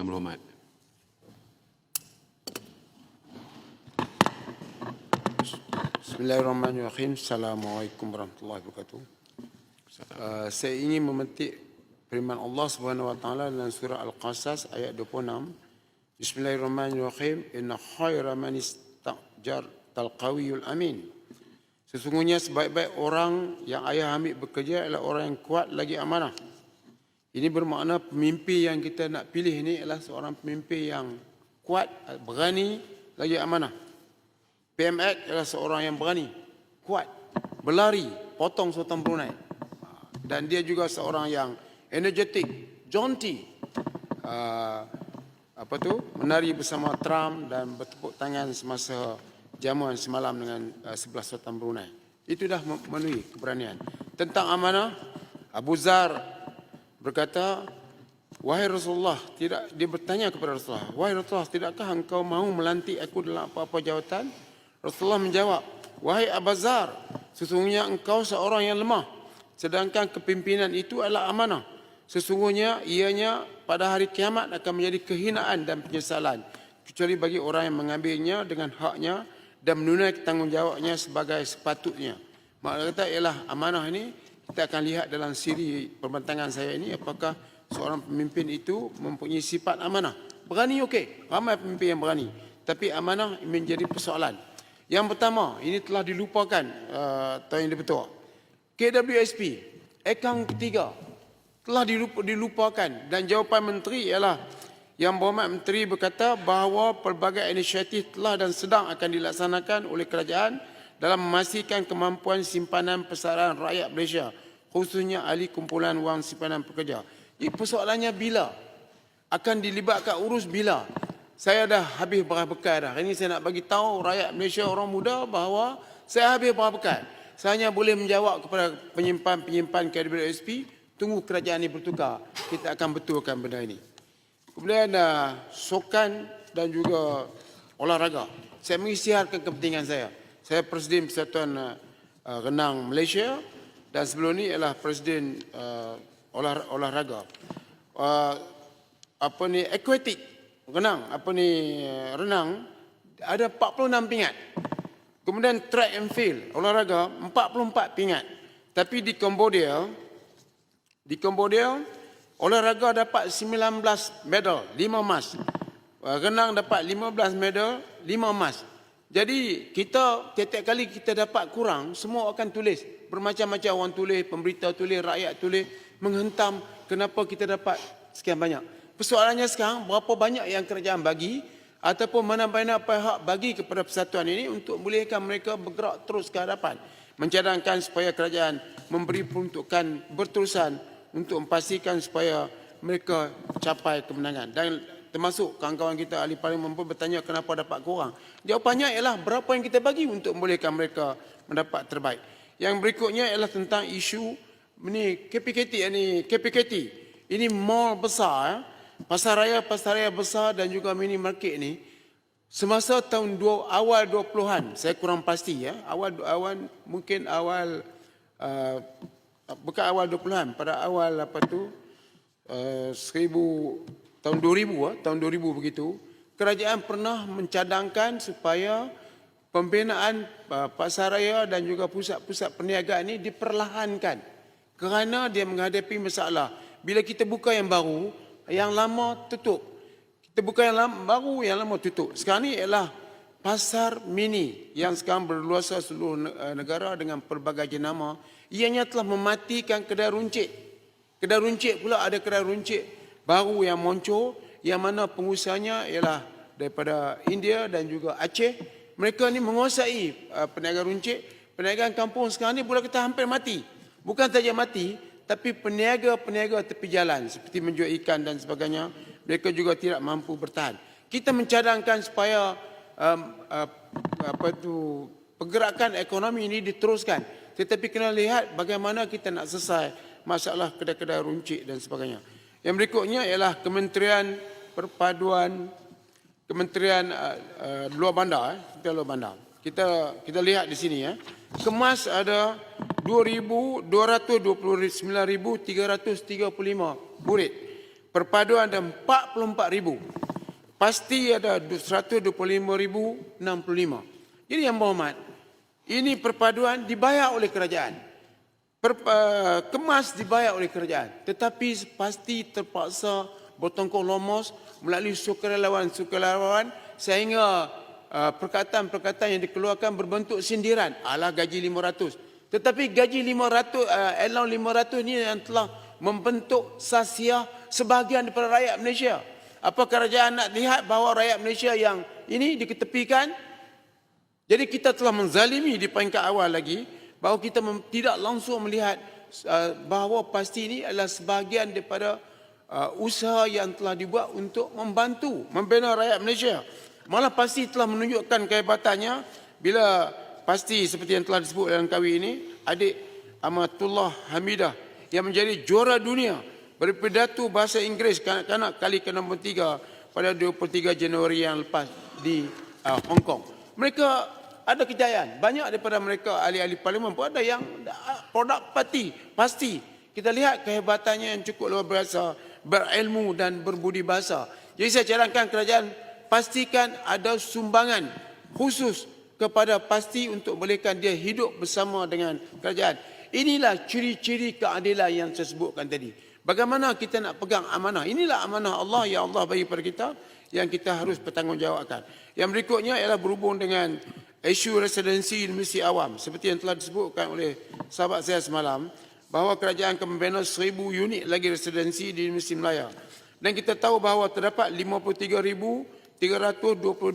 Yang berhormat. Bismillahirrahmanirrahim. Assalamualaikum warahmatullahi wabarakatuh. Uh, saya ingin memetik firman Allah Subhanahu wa taala dalam surah Al-Qasas ayat 26. Bismillahirrahmanirrahim. Inna khaira man istajar talqawiyul amin. Sesungguhnya sebaik-baik orang yang ayah ambil bekerja adalah orang yang kuat lagi amanah. Ini bermakna pemimpin yang kita nak pilih ini adalah seorang pemimpin yang kuat, berani, lagi amanah. PMX adalah seorang yang berani, kuat, berlari, potong sultan Brunei. Dan dia juga seorang yang energetik, jaunty. Uh, apa tu? Menari bersama Trump dan bertepuk tangan semasa jamuan semalam dengan uh, sebelah sultan Brunei. Itu dah memenuhi keberanian. Tentang amanah, Abu Zar berkata, Wahai Rasulullah, tidak dia bertanya kepada Rasulullah, Wahai Rasulullah, tidakkah engkau mahu melantik aku dalam apa-apa jawatan? Rasulullah menjawab, Wahai Abu Zar, sesungguhnya engkau seorang yang lemah. Sedangkan kepimpinan itu adalah amanah. Sesungguhnya ianya pada hari kiamat akan menjadi kehinaan dan penyesalan. Kecuali bagi orang yang mengambilnya dengan haknya dan menunaikan tanggungjawabnya sebagai sepatutnya. Maksudnya kata ialah amanah ini kita akan lihat dalam siri perbentangan saya ini apakah seorang pemimpin itu mempunyai sifat amanah. Berani okey, ramai pemimpin yang berani. Tapi amanah menjadi persoalan. Yang pertama, ini telah dilupakan uh, Tuan Yang Dipertua. KWSP, ekang ketiga, telah dilupakan dan jawapan menteri ialah yang berhormat menteri berkata bahawa pelbagai inisiatif telah dan sedang akan dilaksanakan oleh kerajaan dalam memastikan kemampuan simpanan persaraan rakyat Malaysia khususnya ahli kumpulan wang simpanan pekerja. Jadi persoalannya bila? Akan dilibatkan urus bila? Saya dah habis beras bekal dah. Ini saya nak bagi tahu rakyat Malaysia orang muda bahawa saya habis beras bekal. Saya hanya boleh menjawab kepada penyimpan-penyimpan KWSP, tunggu kerajaan ini bertukar. Kita akan betulkan benda ini. Kemudian uh, sokan dan juga olahraga. Saya mengisytiharkan kepentingan saya. Saya Presiden Persatuan uh, uh, Renang Malaysia dan sebelum ini ialah Presiden uh, olah, olahraga. Uh, apa ni aquatic renang apa ni renang ada 46 pingat. Kemudian track and field olahraga 44 pingat. Tapi di Cambodia di Cambodia olahraga dapat 19 medal, 5 emas. Renang dapat 15 medal, 5 emas. Jadi kita setiap kali kita dapat kurang, semua akan tulis. Bermacam-macam orang tulis, pemberita tulis, rakyat tulis, menghentam kenapa kita dapat sekian banyak. Persoalannya sekarang, berapa banyak yang kerajaan bagi ataupun mana-mana pihak bagi kepada persatuan ini untuk membolehkan mereka bergerak terus ke hadapan. Mencadangkan supaya kerajaan memberi peruntukan berterusan untuk memastikan supaya mereka capai kemenangan. Dan termasuk kawan-kawan kita ahli parlimen pun bertanya kenapa dapat kurang. Jawapannya ialah berapa yang kita bagi untuk membolehkan mereka mendapat terbaik. Yang berikutnya ialah tentang isu ini KPKT ini KPKT. Ini mall besar, eh. pasar raya pasar raya besar dan juga mini market ini semasa tahun dua, awal 20-an, saya kurang pasti ya, awal awal mungkin awal uh, bukan awal 20-an, pada awal apa tu uh, 1000 tahun 2000 ah, tahun 2000 begitu, kerajaan pernah mencadangkan supaya pembinaan uh, pasar raya dan juga pusat-pusat perniagaan ini diperlahankan kerana dia menghadapi masalah. Bila kita buka yang baru, yang lama tutup. Kita buka yang lama, baru, yang lama tutup. Sekarang ni ialah pasar mini yang sekarang berluasa seluruh eh, negara dengan pelbagai jenama. Ianya telah mematikan kedai runcit. Kedai runcit pula ada kedai runcit baru yang muncul yang mana pengusahanya ialah daripada India dan juga Aceh. Mereka ni menguasai uh, perniagaan runcit. Perniagaan kampung sekarang ni boleh kita hampir mati. Bukan saja mati, tapi peniaga-peniaga tepi jalan seperti menjual ikan dan sebagainya, mereka juga tidak mampu bertahan. Kita mencadangkan supaya um, uh, apa itu pergerakan ekonomi ini diteruskan. Tetapi kena lihat bagaimana kita nak selesai masalah kedai-kedai runcit dan sebagainya. Yang berikutnya ialah Kementerian Perpaduan Kementerian uh, uh, Luar Bandar, eh, kita luar bandar. Kita kita lihat di sini ya. Kemas ada 2229,335 murid. perpaduan ada 44 ribu. Pasti ada 125 ribu 65. Jadi yang berhormat, ini perpaduan dibayar oleh kerajaan. Per, uh, kemas dibayar oleh kerajaan. Tetapi pasti terpaksa bertongkol lomos melalui sukarelawan-sukarelawan sehingga uh, perkataan-perkataan yang dikeluarkan berbentuk sindiran. Alah gaji 500. Tetapi gaji 500, uh, allowance 500 ni yang telah membentuk sasia sebahagian daripada rakyat Malaysia. Apa kerajaan nak lihat bahawa rakyat Malaysia yang ini diketepikan? Jadi kita telah menzalimi di peringkat awal lagi bahawa kita tidak langsung melihat uh, bahawa pasti ini adalah sebahagian daripada uh, usaha yang telah dibuat untuk membantu membina rakyat Malaysia. Malah pasti telah menunjukkan kehebatannya bila pasti seperti yang telah disebut dalam kawi ini adik Amatullah Hamidah yang menjadi juara dunia berpidato bahasa Inggeris kanak-kanak kali ke-63 pada 23 Januari yang lepas di uh, Hong Kong. Mereka ada kejayaan. Banyak daripada mereka ahli-ahli parlimen pun ada yang produk parti. Pasti. Kita lihat kehebatannya yang cukup luar biasa. Berilmu dan berbudi bahasa. Jadi saya carankan kerajaan pastikan ada sumbangan khusus kepada pasti untuk bolehkan dia hidup bersama dengan kerajaan. Inilah ciri-ciri keadilan yang saya sebutkan tadi. Bagaimana kita nak pegang amanah? Inilah amanah Allah yang Allah bagi kepada kita yang kita harus bertanggungjawabkan. Yang berikutnya ialah berhubung dengan isu residensi Universiti Awam. Seperti yang telah disebutkan oleh sahabat saya semalam, bahawa kerajaan akan membina seribu unit lagi residensi di Universiti Melaya. Dan kita tahu bahawa terdapat 53,322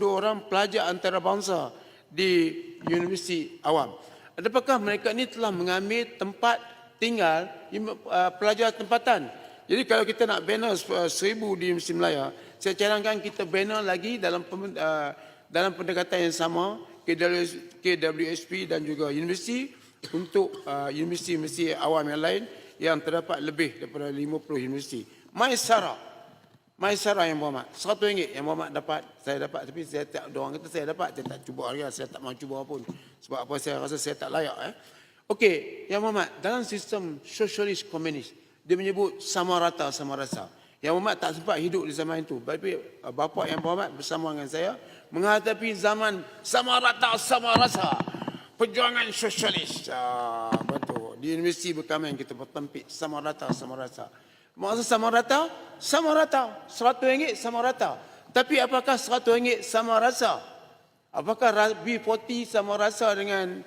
orang pelajar antarabangsa di Universiti Awam. Adakah mereka ini telah mengambil tempat tinggal uh, pelajar tempatan. Jadi kalau kita nak bina uh, seribu di Universiti Melaya, saya carankan kita bina lagi dalam uh, dalam pendekatan yang sama KWSP dan juga universiti untuk uh, universiti-universiti awam yang lain yang terdapat lebih daripada 50 universiti. Maisara. Maisara yang berhormat. RM100 yang berhormat dapat. Saya dapat tapi saya tak, orang kata saya dapat. Saya tak cuba hari Saya tak mahu cuba pun. Sebab apa saya rasa saya tak layak. Eh. Okey, yang berhormat. Dalam sistem sosialis komunis, dia menyebut sama rata, sama rasa. Yang berhormat tak sempat hidup di zaman itu. Tapi uh, bapa yang berhormat bersama dengan saya menghadapi zaman sama rata, sama rasa. Perjuangan sosialis. Ah, betul. Di universiti berkami kita bertempik sama rata, sama rasa. Maksud sama rata? Sama rata. Seratus ringgit sama rata. Tapi apakah seratus ringgit sama rasa? Apakah B40 sama rasa dengan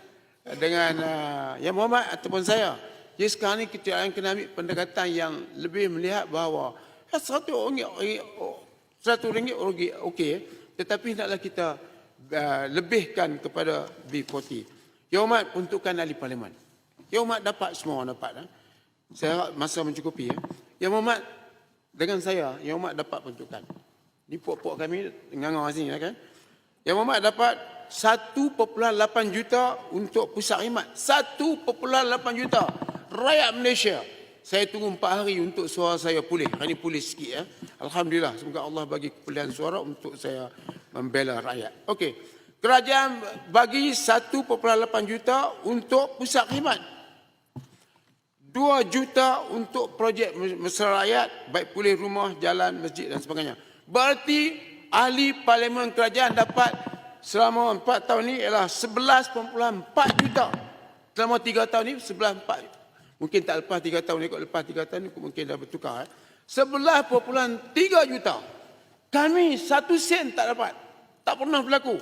dengan uh, Yang Muhammad ataupun saya? Jadi sekarang ni kita akan kena ambil pendekatan yang lebih melihat bahawa ya, seratus ringgit, seratus ringgit okey. Tetapi hendaklah kita uh, lebihkan kepada B40. Yang Muhammad peruntukan ahli parlimen. Muhammad dapat semua orang dapat. Eh? Saya harap masa mencukupi. Eh? Yang Muhammad dengan saya, Muhammad dapat peruntukan. Ni puak-puak kami ngangar sini kan. Yang Muhammad dapat 1.8 juta untuk pusat khidmat. 1.8 juta. Rakyat Malaysia. Saya tunggu 4 hari untuk suara saya pulih. Hari ini pulih sikit ya. Alhamdulillah. Semoga Allah bagi kepulihan suara untuk saya membela rakyat. Okey. Kerajaan bagi 1.8 juta untuk pusat khidmat. 2 juta untuk projek mesra rakyat, baik pulih rumah, jalan, masjid dan sebagainya. Berarti ahli parlimen kerajaan dapat selama 4 tahun ini ialah 11.4 juta. Selama 3 tahun ini 11.4. Mungkin tak lepas 3 tahun ni, lepas 3 tahun ni mungkin dah bertukar. Eh. 11.3 juta. Kami satu sen tak dapat. Tak pernah berlaku.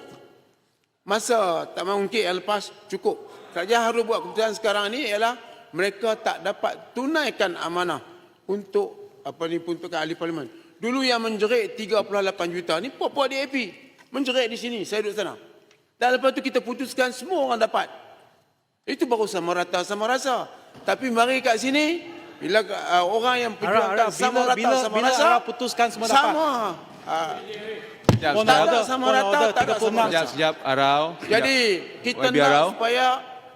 Masa tak mungkin yang lepas cukup. Kerajaan harus buat keputusan sekarang ini ialah mereka tak dapat tunaikan amanah untuk apa ni peruntukan ahli parlimen. Dulu yang menjerit 38 juta ni puak-puak DAP. Menjerit di sini, saya duduk sana. Dan lepas tu kita putuskan semua orang dapat. Itu baru sama rata sama rasa. Tapi mari kat sini bila uh, orang yang perjuangkan sama bila, rata bila, sama bila rasa Ara putuskan semua dapat. sama. Uh, Sekejap, Point tak sekejap. ada order, sama point rata, order, tak ada 36. sama Sekejap, rasa. sekejap. Arau. Sekejap. Jadi kita YB nak Arau. supaya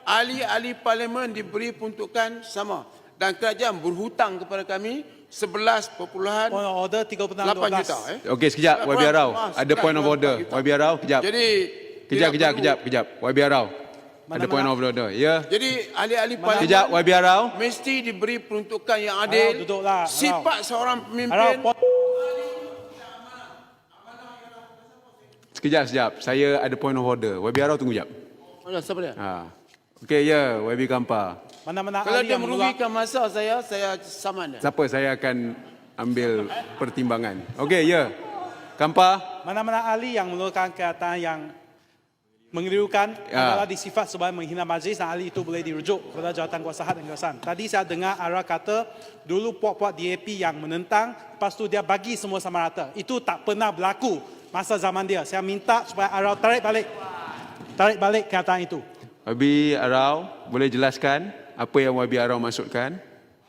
ahli-ahli parlimen diberi peruntukan sama dan kerajaan berhutang kepada kami 11.8 Point order 36 juta eh. Okey, sekejap. YB Arau. ah, Ada sekejap, point of order. YB Arau, kejap. Jadi Kejap, kejap, kejap, kejap. YB Arau. Mana- Ada point of order. Ya. Jadi ahli-ahli parlimen YB Arau. mesti diberi peruntukan yang Arau, adil. duduklah, Arau. Sifat seorang pemimpin pot- Sekejap, sekejap. Saya ada point of order. YB Arau tunggu jap. Mana siapa dia? Ha. Okey, ya. YB Kampa. mana-mana Kalau ahli dia menolak merugikan masa saya, saya saman dia. Siapa saya akan ambil pertimbangan. Okey, ya. Kampa. mana-mana ahli yang mengeluarkan kenyataan yang mengelirukan Ya. adalah disifat sebagai menghina majlis dan ahli itu boleh dirujuk kepada jawatan kuasa hak dan kekuasaan. Tadi saya dengar Ara kata dulu puak-puak DAP yang menentang, lepas tu dia bagi semua sama rata. Itu tak pernah berlaku masa zaman dia. Saya minta supaya Ara tarik balik. Tarik balik kenyataan itu. YB Arau, boleh jelaskan apa yang YB Arau maksudkan?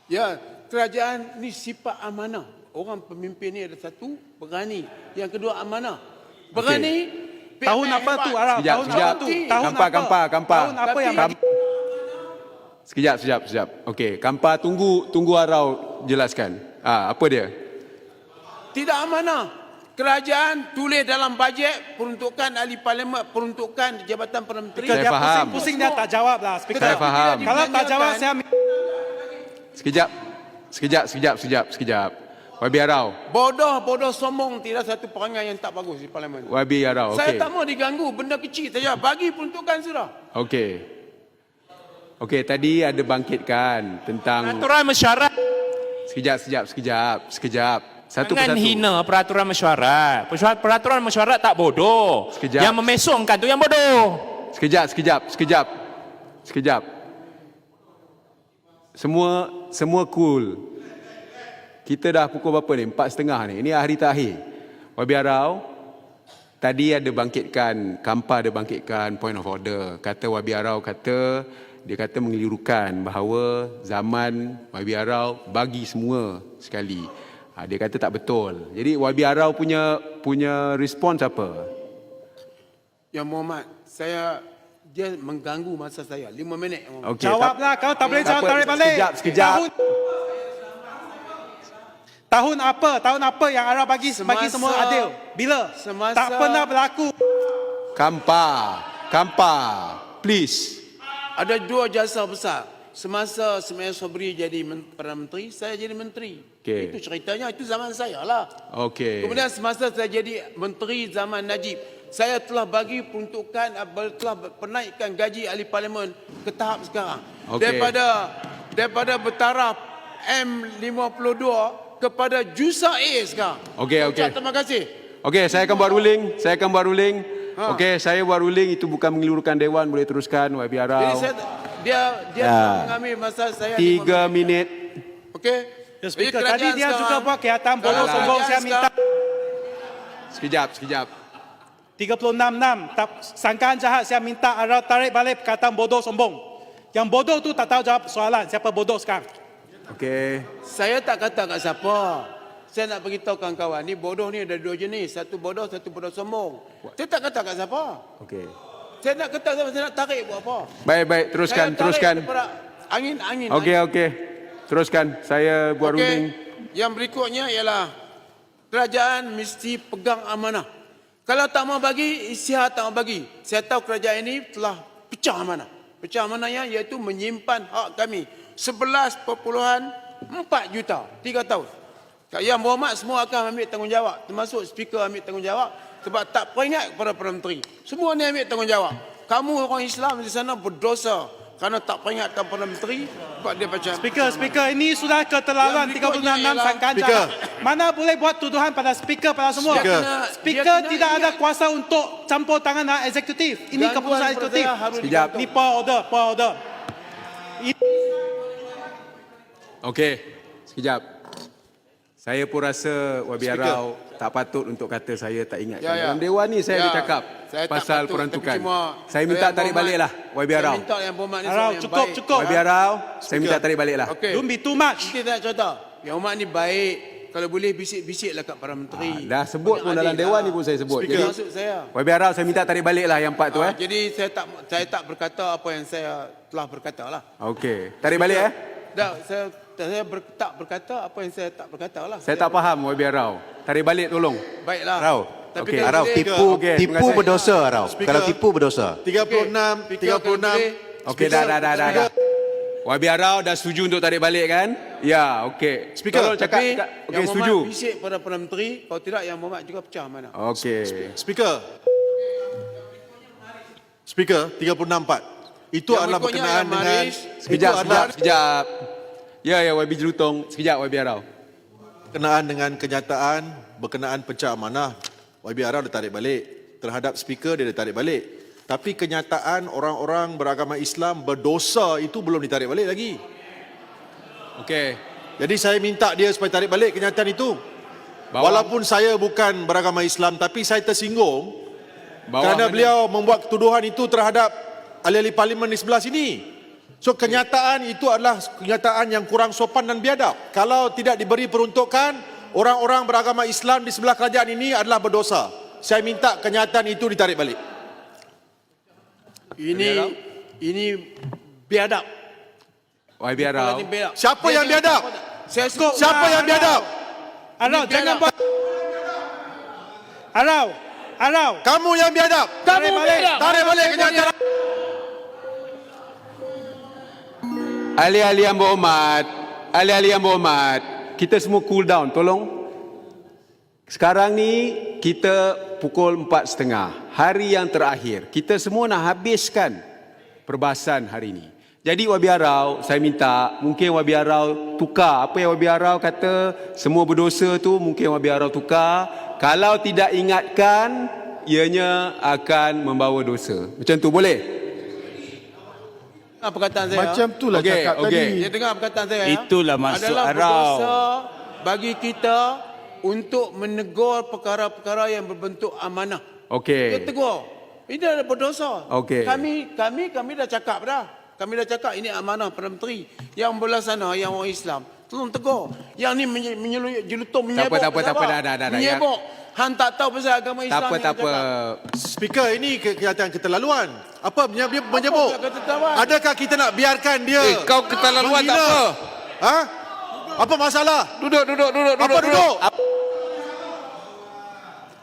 Ya, kerajaan ni sifat amanah. Orang pemimpin ni ada satu, berani. Yang kedua amanah. Berani. Tahun apa tu Ara? Sekejap, Tahun sekejap. apa tu? Tahun Kampa, apa? kampa, kampa. Tahun apa yang bagi? Sekejap, sekejap, sekejap. Okey, Kampa tunggu tunggu Arau jelaskan. Ah, apa dia? Tidak amanah. Kerajaan tulis dalam bajet peruntukan ahli parlimen, peruntukan jabatan Perdana Menteri. Saya dia faham. pusing-pusing dia tak jawab lah. Speaker. Saya faham. Kalau tak jawab saya Sekejap. Sekejap, sekejap, sekejap, sekejap. YB Arau. Bodoh, bodoh sombong tidak satu perangai yang tak bagus di parlimen. YB Arau, Saya okey. tak mau diganggu, benda kecil saja. Bagi peruntukan sudah. Okey. Okey, tadi ada bangkitkan tentang Peraturan mesyuarat sekejap, sekejap, sekejap, sekejap. Satu Jangan persatu. hina peraturan mesyuarat. Peraturan mesyuarat tak bodoh. Sekejap. Yang memesongkan tu yang bodoh. Sekejap, sekejap, sekejap. Sekejap. Semua semua cool. Kita dah pukul berapa ni? Empat setengah ni. Ini hari terakhir. Wabi Arau, tadi ada bangkitkan, Kampa ada bangkitkan point of order. Kata Wabi Arau kata, dia kata mengelirukan bahawa zaman Wabi Arau bagi semua sekali. Ha, dia kata tak betul. Jadi Wabi Arau punya punya respons apa? Yang Muhammad, saya dia mengganggu masa saya. Lima minit. Okey, Jawablah kalau tak boleh tak jawab tarik balik. Sekejap, sekejap. Tahun, tahun apa? Tahun apa yang Arab bagi bagi Semasa- semua adil? Bila? semasa- tak pernah berlaku. Kampa, Kampa, please. Ada dua jasa besar. Semasa Ismail Sobri jadi Perdana Menteri, saya jadi menteri. Okey. Itu ceritanya, itu zaman saya lah. Okey. Kemudian semasa saya jadi menteri zaman Najib, saya telah bagi peruntukan, telah penaikkan gaji ahli parlimen ke tahap sekarang. Okey. Daripada daripada bertaraf M52 kepada Jusa A sekarang. Okey, okey. Terima kasih. Okey, saya akan buat ruling. Saya akan buat ruling. Okey, saya buat ruling itu bukan mengelirukan dewan, boleh teruskan YB Jadi Arau. saya dia dia Ya. mengambil masa saya Tiga minit. Okey. Ya, speaker, Jadi tadi dia sekarang- juga buat kelihatan bodoh Kerajaan sombong. Saya minta Sekejap, sekejap. 36-6. Tak, sangkaan jahat saya minta Arab tarik balik perkataan bodoh sombong. Yang bodoh tu tak tahu jawab soalan. Siapa bodoh sekarang? Okey. Saya tak kata kat siapa. Saya nak beritahu kawan-kawan, ni bodoh ni ada dua jenis. Satu bodoh, satu bodoh sombong. Saya tak kata kat siapa. Okey. Saya nak kata siapa, saya nak tarik buat apa. Baik, baik, teruskan, saya teruskan. Angin, angin. Okey, okey. Teruskan. Saya buat Okey. ruling. Yang berikutnya ialah kerajaan mesti pegang amanah. Kalau tak mau bagi, isyihad tak mau bagi. Saya tahu kerajaan ini telah pecah amanah. Pecah amanahnya iaitu menyimpan hak kami. 11.4 juta. 3 tahun. Yang Muhammad semua akan ambil tanggungjawab. Termasuk speaker ambil tanggungjawab. Sebab tak peringat kepada Perdana Menteri. Semua ni ambil tanggungjawab. Kamu orang Islam di sana berdosa. Kerana tak peringatkan Perdana Menteri. Sebab dia baca. Speaker, speaker, ini sudah keterlaluan Yang berikutnya 36-6 ialah- sangkaan Speaker. jahat. Mana boleh buat tuduhan pada speaker pada semua? Speaker. Dia Speaker kena- dia tidak kena ada ingat. kuasa untuk campur tangan dengan eksekutif. Ini keputusan kepada eksekutif. Sekejap. Ini power order, power order. Okey. Sekejap. Saya pun rasa YB Speaker. Arau tak patut untuk kata saya tak ingat. Ya, ya. Dalam dewan ni saya Ya. ada cakap Saya tak pasal patut, cuma Saya minta tarik berhormat- balik lah YB Saya minta yang berhormat ni Arau, cukup, baik. cukup. YB Arau, saya minta tarik balik lah. Okey. Don't be too much. Nanti saya contoh. Yang Umar ni baik. Kalau boleh bisik-bisiklah kat para menteri. Ah, dah sebut pun dalam adil dewan lah. ni pun saya sebut. Itu Jadi- maksud saya. YB Arau saya minta tarik balik lah yang part tu Ah, eh. jadi saya tak saya tak berkata apa yang saya telah berkata lah. Okey. Tarik balik eh. Dah, saya saya ber, tak berkata apa yang saya tak berkata lah. Saya tak faham YB Arau. Tarik balik tolong. Baiklah. Rau. Tapi Okey. kalau Arau tipu Okey, terima tipu berdosa Arau. Speaker. Kalau tipu berdosa. 36, Speaker, kalau 36. boleh. Okey, dah, dah, dah, dah, dah. Wabi Arau dah setuju untuk tarik balik kan? Ya, okey. Speaker, Tolong cakap. Tapi cakap. yang Okey, setuju. bisik pada Perdana Menteri, kalau tidak yang Muhammad juga pecah mana. Okey. Speaker. Speaker 364. Itu Yang adalah berkenaan yang dengan Sekejap, sekejap, sekejap. Ya, ya, Wabi Jelutong. Sekejap, Wabi Arau. berkenaan dengan kenyataan berkenaan pecah amanah. YB Arau dia tarik balik. Terhadap speaker dia dia tarik balik. Tapi kenyataan orang-orang beragama Islam berdosa itu belum ditarik balik lagi. Okey. Jadi saya minta dia supaya tarik balik kenyataan itu. Bawang- Walaupun saya bukan beragama Islam tapi saya tersinggung Bawah kerana mana? beliau membuat tuduhan itu terhadap ahli-ahli parlimen di sebelah sini. So kenyataan itu adalah kenyataan yang kurang sopan dan biadab. Kalau tidak diberi peruntukan, orang-orang beragama Islam di sebelah kerajaan ini adalah berdosa. Saya minta kenyataan itu ditarik balik. Ini ini biadab. Arau. Ini biadab. Siapa yang biadab? Saya Siapa yang biadab? Arau, Ini jangan biadab. buat. Arau, Arau. Kamu yang biadab. Kamu Tarik balik. biadab. Tarik balik kenyataan. Ahli-ahli yang berhormat, ahli-ahli yang berhormat, kita semua cool down, tolong. Sekarang ni kita pukul empat setengah, hari yang terakhir. Kita semua nak habiskan perbahasan hari ini. Jadi Wabi Arau, saya minta mungkin Wabi Arau tukar apa yang Wabi Arau kata semua berdosa tu mungkin Wabi Arau tukar. Kalau tidak ingatkan, ianya akan membawa dosa. Macam tu boleh? Dengar perkataan saya. Macam tu lah Okey, cakap okey. tadi. Dia dengar perkataan saya. ya. Itulah maksud Adalah Arau. berdosa bagi kita untuk menegur perkara-perkara yang berbentuk amanah. Okey. Dia tegur. Ini adalah berdosa. Okey. Kami kami kami dah cakap dah. Kami dah cakap ini amanah Perdana Menteri. Yang belah sana yang orang Islam. Tolong tegur. Yang ni menye- menyeluyuk jelutong Tak apa, menyebok. tak apa, tak apa, dah, dah, dah. Menyebok. Han tak tahu pasal agama Islam. Tak apa, ni tak apa. Speaker ini ke- kenyataan keterlaluan. Apa dia dia menyebut? pula keterlaluan? Adakah kita nak biarkan dia? Eh, kau keterlaluan tak menghina? apa. Ha? Apa masalah? Duduk, duduk, duduk, Apa duduk?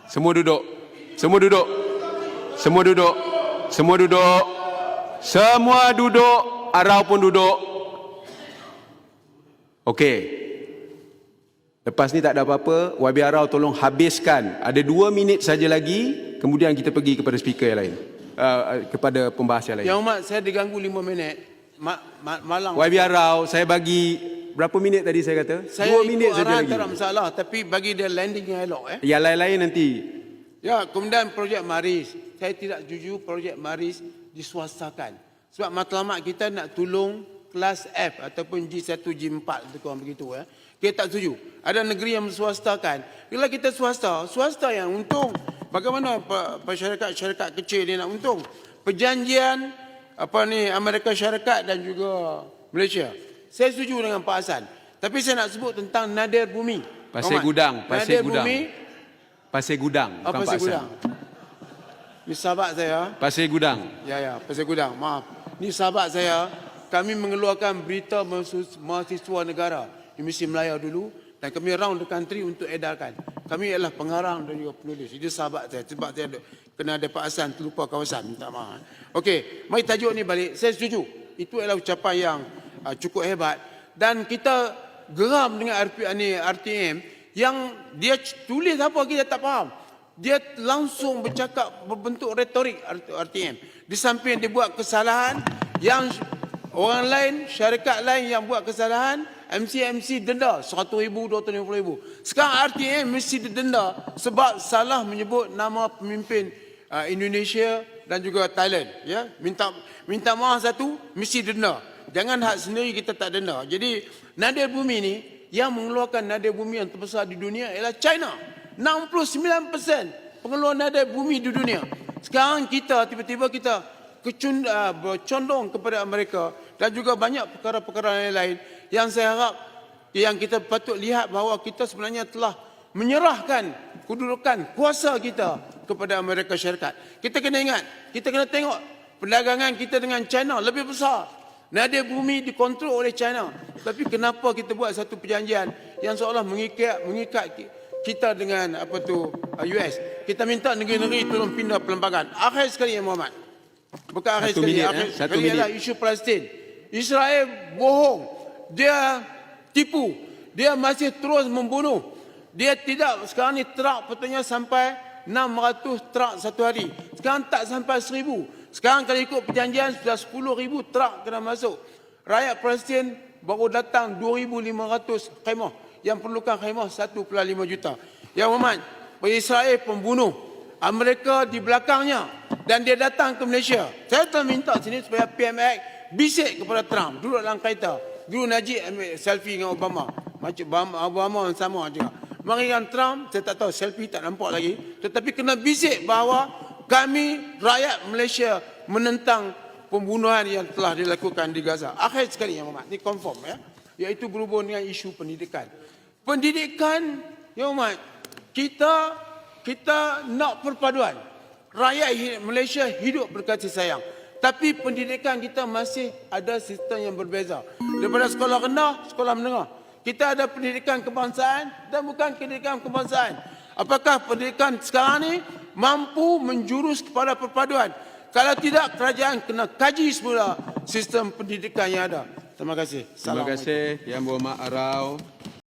Semua duduk. Semua duduk. Semua duduk. Semua duduk. Semua duduk. Arau pun duduk. Okey. Lepas ni tak ada apa-apa. YB Arau tolong habiskan. Ada dua minit saja lagi. Kemudian kita pergi kepada speaker yang lain. Uh, kepada pembahas yang lain. Yang Umat saya diganggu lima minit. Ma, ma, malang. YB Arau, saya bagi berapa minit tadi saya kata? Saya dua minit saja lagi. tak ada masalah. Tapi bagi dia landing yang elok. Eh. Yang lain-lain nanti. Ya, kemudian projek Maris. Saya tidak setuju projek Maris diswastakan. Sebab matlamat kita nak tolong kelas F ataupun G1, G4 tu kurang begitu ya. Kita tak setuju. Ada negeri yang menswastakan. Bila kita swasta, swasta yang untung. Bagaimana masyarakat-syarikat kecil ni nak untung? Perjanjian apa ni Amerika Syarikat dan juga Malaysia. Saya setuju dengan Pak Hassan. Tapi saya nak sebut tentang nadir bumi. Pasir Rahmat. Gudang, Pasir nadir Gudang. bumi Pasir Gudang, bukan Pak Pasir Hassan. Gudang? Ni sahabat saya. Pasir Gudang. Ya ya, Pasir Gudang. Maaf. Ni sahabat saya. Kami mengeluarkan berita mahasiswa negara di Misi Melaya dulu dan kami round the country untuk edarkan. Kami adalah pengarang dan juga penulis. Itu sahabat saya. Sebab saya kena ada Pak Hassan terlupa kawasan. Minta maaf. Okey, mari tajuk ni balik. Saya setuju. Itu adalah ucapan yang uh, cukup hebat. Dan kita geram dengan RP, ni, RTM yang dia tulis apa kita tak faham. Dia langsung bercakap berbentuk retorik RTM. Di samping dia buat kesalahan yang orang lain, syarikat lain yang buat kesalahan, MC-MC denda 100 ribu, 250 ribu. Sekarang RTM mesti didenda sebab salah menyebut nama pemimpin uh, Indonesia dan juga Thailand. Ya, minta minta maaf satu, mesti denda. Jangan hak sendiri kita tak denda. Jadi nadir bumi ni yang mengeluarkan nadir bumi yang terbesar di dunia ialah China. 69% pengeluar nadir bumi di dunia. Sekarang kita tiba-tiba kita kecun, uh, bercondong kepada Amerika dan juga banyak perkara-perkara lain yang saya harap yang kita patut lihat bahawa kita sebenarnya telah menyerahkan kedudukan kuasa kita kepada Amerika Syarikat. Kita kena ingat, kita kena tengok perdagangan kita dengan China lebih besar. Nadir bumi dikontrol oleh China. Tapi kenapa kita buat satu perjanjian yang seolah mengikat mengikat kita dengan apa tu uh, US. Kita minta negeri-negeri tolong pindah pelembagaan. Akhir sekali ya Muhammad. Bukan akhir Satu sekali. minit, akhir eh. Satu sekali minit. isu Palestin. Israel bohong. Dia tipu. Dia masih terus membunuh. Dia tidak sekarang ni truk patutnya sampai 600 truk satu hari. Sekarang tak sampai 1000. Sekarang kalau ikut perjanjian sudah 10,000 truk kena masuk. Rakyat Palestin baru datang 2,500 khemah. Yang perlukan khemah 1.5 juta. Ya Muhammad, Israel pembunuh. Amerika di belakangnya dan dia datang ke Malaysia. Saya telah minta sini supaya PMX bisik kepada Trump. Duduk dalam kereta. Dulu Najib ambil selfie dengan Obama. Macam Obama, sama juga. Mari dengan Trump, saya tak tahu selfie tak nampak lagi. Tetapi kena bisik bahawa kami rakyat Malaysia menentang pembunuhan yang telah dilakukan di Gaza. Akhir sekali yang Muhammad, ini confirm ya. Iaitu berhubung dengan isu pendidikan. Pendidikan, ya Muhammad, kita kita nak perpaduan. Rakyat Malaysia hidup berkasih sayang. Tapi pendidikan kita masih ada sistem yang berbeza. Daripada sekolah rendah, sekolah menengah. Kita ada pendidikan kebangsaan dan bukan pendidikan kebangsaan. Apakah pendidikan sekarang ni mampu menjurus kepada perpaduan? Kalau tidak, kerajaan kena kaji semula sistem pendidikan yang ada. Terima kasih. Terima kasih Yang Berhormat Arau.